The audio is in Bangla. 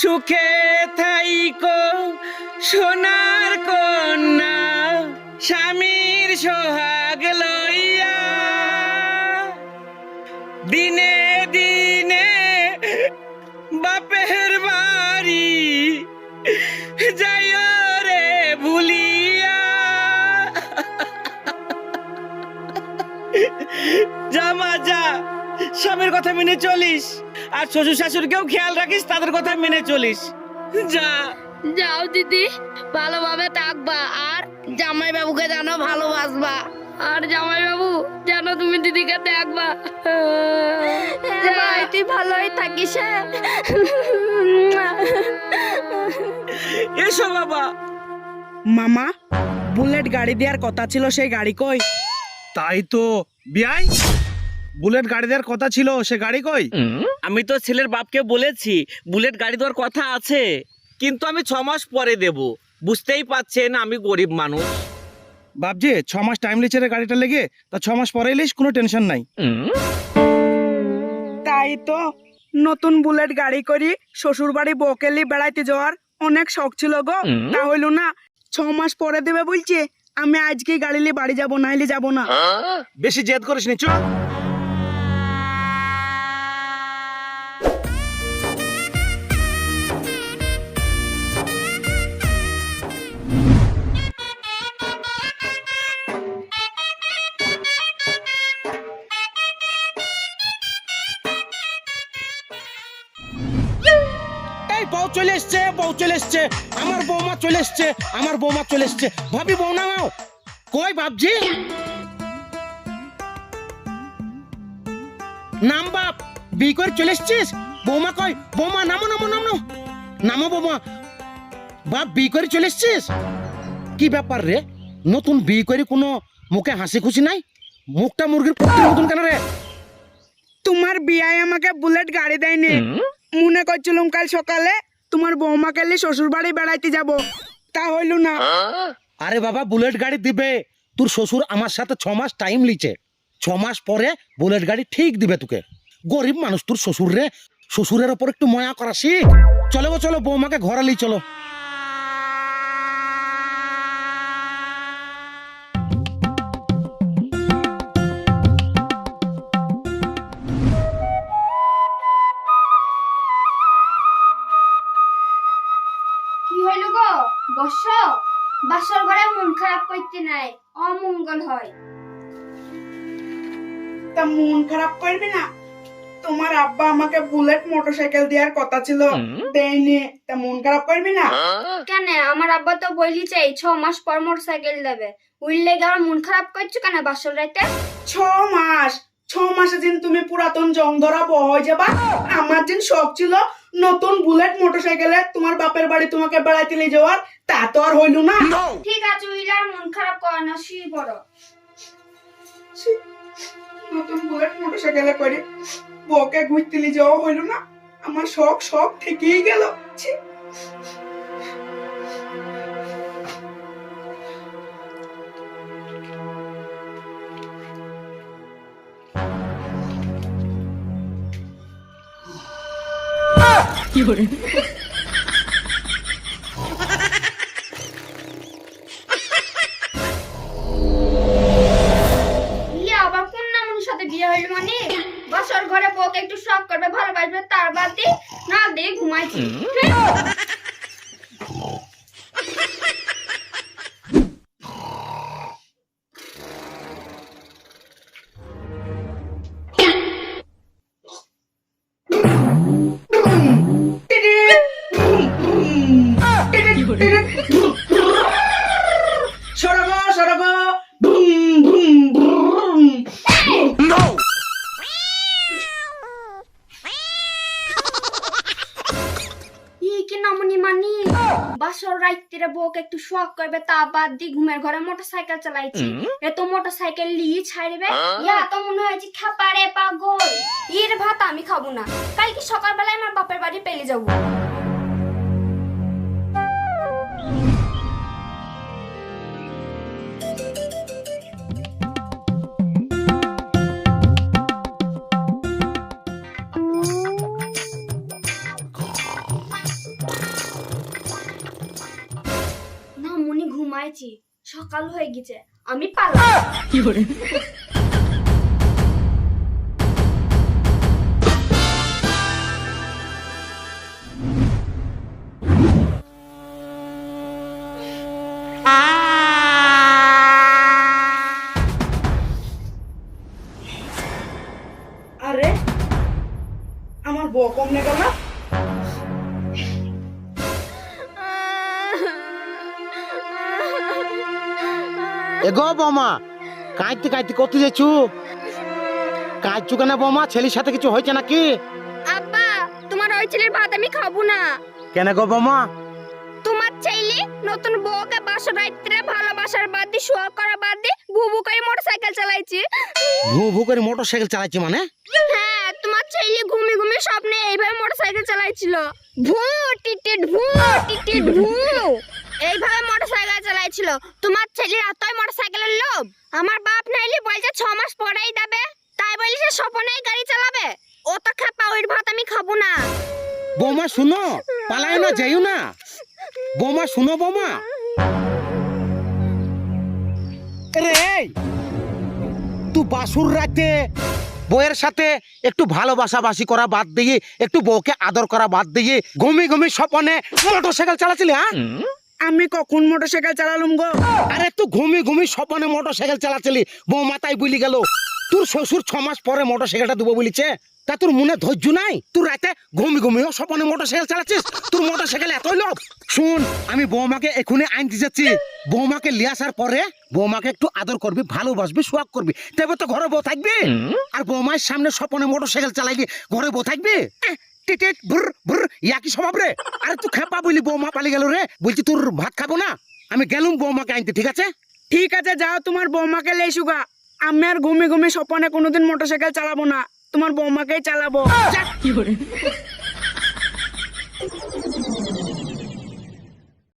সুখে থাইকো, সোনার কন্যা, স্বামীর সোহাগ লইয়া। দিনে দিনে বাপের বাড়ি যাইও রে ভুলিয়া। যা মা, যা, স্বামীর কথা মেনে চলিস। আর শ্বশুর শাশুড়িকেও খেয়াল রাখিস তাদের কথা মেনে চলিস। যা। যাও দিদি ভালোভাবে থাকবা আর জামাই বাবুকে জানো ভালোবাসবা। আর জামাই বাবু জানো তুমি দিদিকে দেখবা। যাই তুই ভালোই থাকিস হ্যাঁ? এসো বাবা। মামা বুলেট গাড়ি দেওয়ার কথা ছিল সেই গাড়ি কই? তাই তো বিয়াই। বুলেট গাড়ি দেওয়ার কথা ছিল সে গাড়ি কই? আমি তো ছেলের বাপকে বলেছি বুলেট গাড়ি দেওয়ার কথা আছে কিন্তু আমি ছ মাস পরে দেব। বুঝতেই পাচ্ছেন আমি গরিব মানুষ। বাপজি ছ মাস টাইম লিচ্ছে রে গাড়িটা লেগে তা ছ মাস পরে এলিস কোনো টেনশন নাই। তাই তো নতুন বুলেট গাড়ি করি শ্বশুর বাড়ি বকেলি বেড়াইতে যাওয়ার অনেক শখ ছিল গো। তা হইল না ছ মাস পরে দেবে বলছে আমি আজকে গাড়ি নিয়ে বাড়ি যাব নাইলে যাব না। বেশি জেদ করিস নি চ বউ চলে এসছে বউ চলে এসছে। আমার বৌমা চলে এসছে আমার বৌমা চলে এসছে। ভাবি বউ নামাও। কই বাপজি নাম বাপ বি করে চলে এসছিস? বৌমা কই? বৌমা নামো নামো নামো। নামো বৌমা। বাপ বি করে চলে এসছিস? কি ব্যাপার রে? নতুন বি করে কোনো মুখে হাসি খুশি নাই? মুখটা মুরগির পুত্রের মতন কেন রে? তোমার বিয়ায় আমাকে বুলেট গাড়ি দেয়নি। মনে করছিলাম কাল সকালে তোমার বৌমা কালে শ্বশুর বাড়ি বেড়াইতে যাব। তা হইল না। আরে বাবা, বুলেট গাড়ি দিবে। তোর শ্বশুর আমার সাথে ছ মাস টাইম লিছে। ছ মাস পরে বুলেট গাড়ি ঠিক দিবে তোকে। গরিব মানুষ তোর শ্বশুর রে। শ্বশুরের ওপর একটু ময়া করা শিখ চলো চলো, বৌমাকে ঘরে লি চলো। খারাপ করতে নাই অমঙ্গল হয়। তা মন খারাপ করবি না? তোমার আব্বা আমাকে বুলেট মোটরসাইকেল দেওয়ার কথা ছিল দেয়নি। তা মন খারাপ করবি না? কেন? আমার আব্বা তো বলি চাই ছ মাস পর মোটর সাইকেল দেবে। উইলে আমার মন খারাপ করছ কেন বাসর রাইতে? ছ মাস? ছ মাসে দিন তুমি পুরাতন জং ধরা বহয় যাবা। আমার দিন শখ ছিল নতুন বুলেট মোটরসাইকেলে তোমার বাপের বাড়ি তোমাকে বেড়াইতে নিয়ে যাওয়ার তা তো আর হইল না। ঠিক আছে ওই আর মন খারাপ কর না শুয়ে পড়ো। নতুন বুলেট মোটরসাইকেলে করে বকে ঘুরতে নিয়ে যাওয়া হইল না। আমার শখ শখ থেকেই গেল। ছি। বিয়ে হইল মানে? বাসর ঘরে বউকে একটু শখ করবে ভালোবাসবে তার বাদ দিয়ে না দিয়ে ঘুমাইছি। সরব সরব। মানি? বাসর বউকে একটু শখ করবে তা বাদ দিয়ে ঘুমের ঘরে মোটর সাইকেল চালাইছি এ তো মোটর সাইকেল নিয়ে ছাড়বে ইয়া তো মনে হয়েছে খাপারে পাগল। এর ভাত আমি খাব না। কালকে সকালবেলায় আমার বাপের বাড়ি পেলে যাব। চালাইছি সকাল হয়ে গেছে আমি পারলাম আরে আমার বউ কমনে গেল? এগো বৌমা। কাঁদতে কাঁদতে করতে যাচ্ছু কাঁদছু কেন বৌমা? ছেলের সাথে কিছু হয়েছে নাকি? আব্বা তোমার ওই ছেলের ভাত আমি খাব না। কেন গো বৌমা? তোমার ছেলে নতুন বউকে বাসা রাত্রে ভালোবাসার বাদ দিয়ে শোয়া করা বাদ দিয়ে বুবু করে মোটরসাইকেল চালাইছে। ভু ভু করে মোটর সাইকেল চালাচ্ছি মানে? হ্যাঁ তোমার ছেলে ঘুমি ঘুমি স্বপ্নে এইভাবে মোটরসাইকেল চালাইছিল। ভু টিটিট ভু টিটিট ভু। এইভাবে মোটরসাইকেল চালাইছিল। তোমার ছেলের এতই মোটরসাইকেলের লোভ। আমার বাপ নাইলে বলছে ছ মাস পরেই দেবে তাই বলি সে স্বপ্নেই গাড়ি চালাবে। ও তো খাপা ওই ভাত আমি খাব না। বৌমা শুনো। পালায় না যাইও না। বৌমা শুনো বৌমা। রে তুই বাসুর রাতে বউয়ের সাথে একটু ভালোবাসাবাসি করা বাদ দিয়ে একটু বউকে আদর করা বাদ দিয়ে ঘুমি ঘুমি স্বপনে মোটর সাইকেল চালাচ্ছিলি হ্যাঁ? আমি কখন মোটরসাইকেল চালালুম গো? আরে তুই ঘুমি ঘুমি স্বপনে মোটর সাইকেল চালাচ্ছিলি বউ মাথায় বুলি গেল। তোর শ্বশুর ছ মাস পরে মোটর সাইকেলটা দেবো বলিছে তা তোর মনে ধৈর্য নাই? তুই রাতে ঘুমি ঘুমিও স্বপনে মোটর সাইকেল চালাচ্ছিস তোর মোটর সাইকেল এতই লোভ। শুন আমি বৌমাকে এখনই আইন দিয়েছি বৌমাকে লিয়ে আসার পরে বৌমাকে একটু আদর করবি ভালোবাসবি সোয়াগ করবি। তবে তো ঘরে বউ থাকবি? আর বৌমার সামনে স্বপনে মোটর সাইকেল চালাইবি ঘরে বউ থাকবি? টিটিট ভুর ভুর ইয়া কি স্বভাব রে? আরে তুই খেপা বলি বৌমা পালি গেল রে। বলছি তোর ভাত খাব না? আমি গেলুম বৌমাকে আনতে ঠিক আছে? ঠিক আছে যাও তোমার বৌমাকে লেসুগা আমি আর ঘুমে ঘুমে স্বপনে কোনোদিন মোটরসাইকেল চালাবো না। তোমার বৌমাকেই চালাবো।